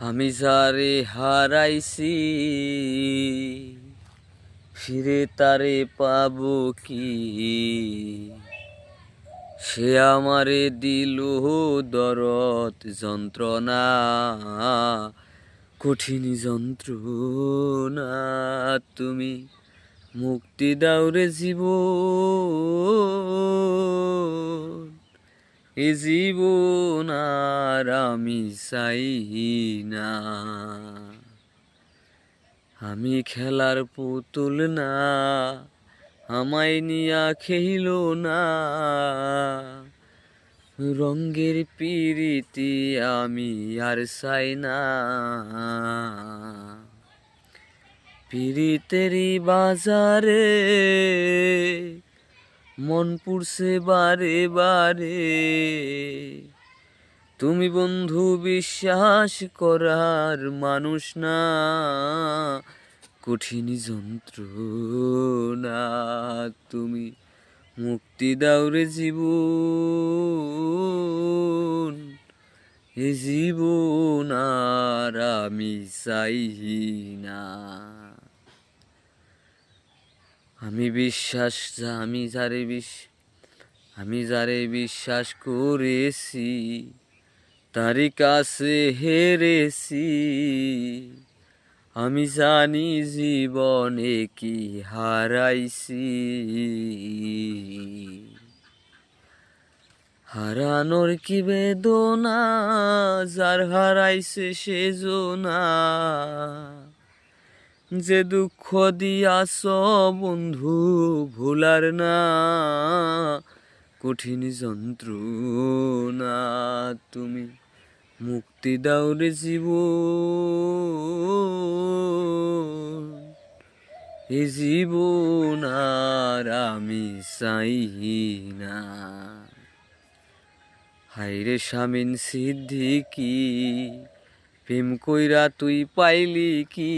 আমি যারে হারাইছি, ফিরে তারে পাবো কি? সে আমারে দিল দরদ, যন্ত্রণা, কঠিন যন্ত্রণা। তুমি মুক্তি দাও রে জীবন। এ জীবন আর আমি চাই না। আমি খেলার পুতুল না, আমায় নিয়া খেইল না। রঙ্গের পিরিতি আমি আর চাই না। পিরিতেরি বাজারে মন পুড়ছে বারে বারে। তুমি বন্ধু বিশ্বাস করার মানুষ না, কঠিন যন্ত্রণা তুমি মুক্তি দাও রে জীবন। এ জীবন আর আমি চাই না। আমি বিশ্বাস আমি যারে বিশ, আমি যারে বিশ্বাস করেছি, তারই কাছে হেরেছি। আমি জানি জীবনে কি হারাইছি। হারানোর কি বেদনা, যার হারাইছে সে জোনা। যে দুঃখ দিয়াছ বন্ধু ভুলার না, কঠিন যন্ত্রণা তুমি মুক্তি দাও রে জীবন। এ আর আমি চাই না। হাইরে স্বামীন সিদ্ধিকি প্রেম কইরা তুই পাইলি কি?